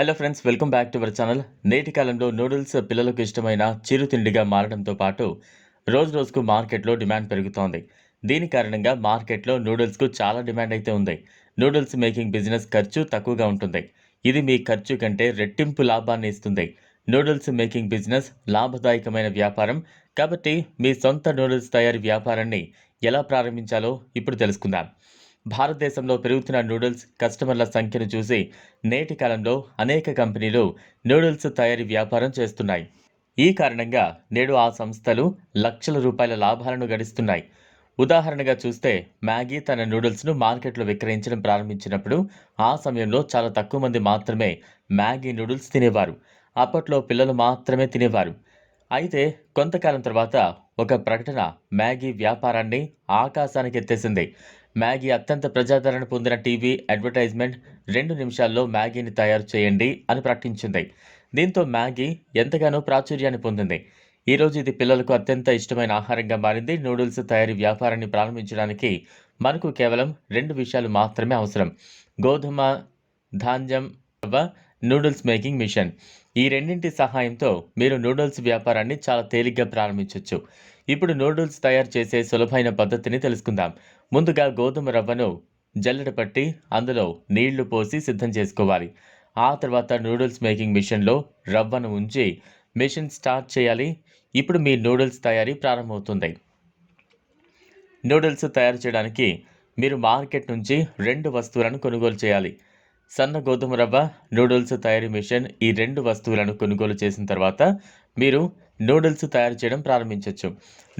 Hello friends welcome back to our channel నేటి కాలంలో noodles పిల్లలకు ఇష్టమైన చిరుతిండిగా మారడంతో పాటు రోజు రోజుకు మార్కెట్లో డిమాండ్ పెరుగుతోంది. దీని కారణంగా మార్కెట్లో నూడిల్స్కు చాలా డిమాండ్ అయితే ఉంది. నూడిల్స్ మేకింగ్ బిజినెస్ ఖర్చు తక్కువగా ఉంటుంది. ఇది మీ ఖర్చు కంటే రెట్టింపు లాభాన్ని ఇస్తుంది. నూడిల్స్ మేకింగ్ బిజినెస్ లాభదాయకమైన వ్యాపారం. కాబట్టి మీ సొంత నూడిల్స్ తయారీ వ్యాపారాన్ని ఎలా ప్రారంభించాలో ఇప్పుడు తెలుసుకుందాం. భారతదేశంలో పెరుగుతున్న నూడిల్స్ కస్టమర్ల సంఖ్యను చూసి నేటి కాలంలో అనేక కంపెనీలు నూడిల్స్ తయారీ వ్యాపారం చేస్తున్నాయి. ఈ కారణంగా నేడు ఆ సంస్థలు లక్షల రూపాయల లాభాలను గడిస్తున్నాయి. ఉదాహరణగా చూస్తే మ్యాగీ తన నూడిల్స్ను మార్కెట్లో విక్రయించడం ప్రారంభించినప్పుడు ఆ సమయంలో చాలా తక్కువ మంది మాత్రమే మ్యాగీ నూడిల్స్ తినేవారు. అప్పట్లో పిల్లలు మాత్రమే తినేవారు. అయితే కొంతకాలం తర్వాత ఒక ప్రకటన మ్యాగీ వ్యాపారాన్ని ఆకాశానికి ఎత్తేసింది మ్యాగీ అత్యంత ప్రజాదరణ పొందిన టీవీ అడ్వర్టైజ్మెంట్ రెండు నిమిషాల్లో మ్యాగీని తయారు చేయండి అని ప్రకటించింది. దీంతో మ్యాగీ ఎంతగానో ప్రాచుర్యాన్ని పొందింది. ఈరోజు ఇది పిల్లలకు అత్యంత ఇష్టమైన ఆహారంగా మారింది. నూడిల్స్ తయారీ వ్యాపారాన్ని ప్రారంభించడానికి మనకు కేవలం రెండు విషయాలు మాత్రమే అవసరం. గోధుమ ధాన్యం రవ్వ నూడిల్స్ మేకింగ్ మిషన్. ఈ రెండింటి సహాయంతో మీరు నూడిల్స్ వ్యాపారాన్ని చాలా తేలిగ్గా ప్రారంభించవచ్చు ఇప్పుడు నూడిల్స్ తయారు చేసే సులభమైన పద్ధతిని తెలుసుకుందాం. ముందుగా గోధుమ రవ్వను జల్లెడ పట్టి అందులో నీళ్ళు పోసి సిద్ధం చేసుకోవాలి. ఆ తర్వాత నూడిల్స్ మేకింగ్ మిషన్లో రవ్వను ఉంచి మిషన్ స్టార్ట్ చేయాలి. ఇప్పుడు మీ నూడిల్స్ తయారీ ప్రారంభమవుతుంది. నూడిల్స్ తయారు చేయడానికి మీరు మార్కెట్ నుంచి రెండు వస్తువులను కొనుగోలు చేయాలి. సన్న గోధుమ రవ్వ నూడిల్స్ తయారీ మిషన్ ఈ రెండు వస్తువులను కొనుగోలు చేసిన తర్వాత మీరు నూడిల్స్ తయారు చేయడం ప్రారంభించవచ్చు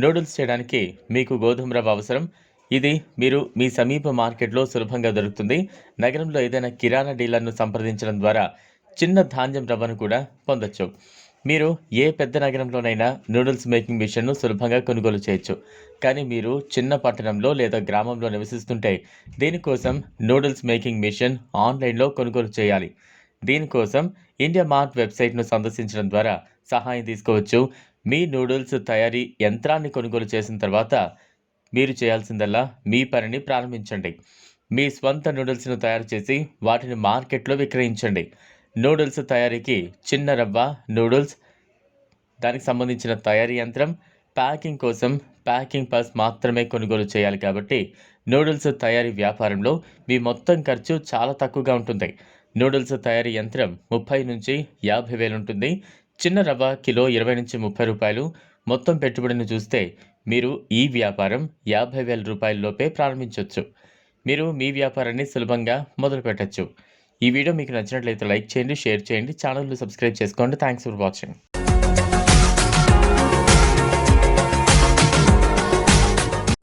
నూడిల్స్ చేయడానికి మీకు గోధుమ రవ్వ అవసరం. ఇది మీరు మీ సమీప మార్కెట్లో సులభంగా దొరుకుతుంది. నగరంలో ఏదైనా కిరాణా డీలర్ను సంప్రదించడం ద్వారా చిన్న ధాన్యం రవ్వను కూడా పొందొచ్చు. మీరు ఏ పెద్ద నగరంలోనైనా నూడిల్స్ మేకింగ్ మిషన్ను సులభంగా కొనుగోలు చేయొచ్చు. కానీ మీరు చిన్న పట్టణంలో లేదా గ్రామంలో నివసిస్తుంటే దీనికోసం నూడిల్స్ మేకింగ్ మిషన్ ఆన్లైన్లో కొనుగోలు చేయాలి. దీనికోసం ఇండియా మార్ట్ వెబ్సైట్ను సందర్శించడం ద్వారా సహాయం తీసుకోవచ్చు. మీ నూడిల్స్ తయారీ యంత్రాన్ని కొనుగోలు చేసిన తర్వాత మీరు చేయాల్సిందల్లా మీ పనిని ప్రారంభించండి. మీ స్వంత నూడిల్స్ను తయారు చేసి వాటిని మార్కెట్లో విక్రయించండి. నూడిల్స్ తయారీకి చిన్న రవ్వ నూడిల్స్ దానికి సంబంధించిన తయారీ యంత్రం ప్యాకింగ్ కోసం ప్యాకింగ్ పర్స్ మాత్రమే కొనుగోలు చేయాలి కాబట్టి నూడిల్స్ తయారీ వ్యాపారంలో మీ మొత్తం ఖర్చు చాలా తక్కువగా ఉంటుంది. నూడిల్స్ తయారీ యంత్రం ముప్పై నుంచి యాభై వేలు ఉంటుంది. చిన్న రవ్వ కిలో ఇరవై నుంచి ముప్పై రూపాయలు. మొత్తం పెట్టుబడిని చూస్తే మీరు ఈ వ్యాపారం యాభై వేల రూపాయలలోపే ప్రారంభించవచ్చు మీరు మీ వ్యాపారాన్ని సులభంగా మొదలు పెట్టచ్చు. ఈ వీడియో మీకు నచ్చినట్లయితే లైక్ చేయండి షేర్ చేయండి ఛానల్ను సబ్స్క్రైబ్ చేసుకోండి. Thanks for watching.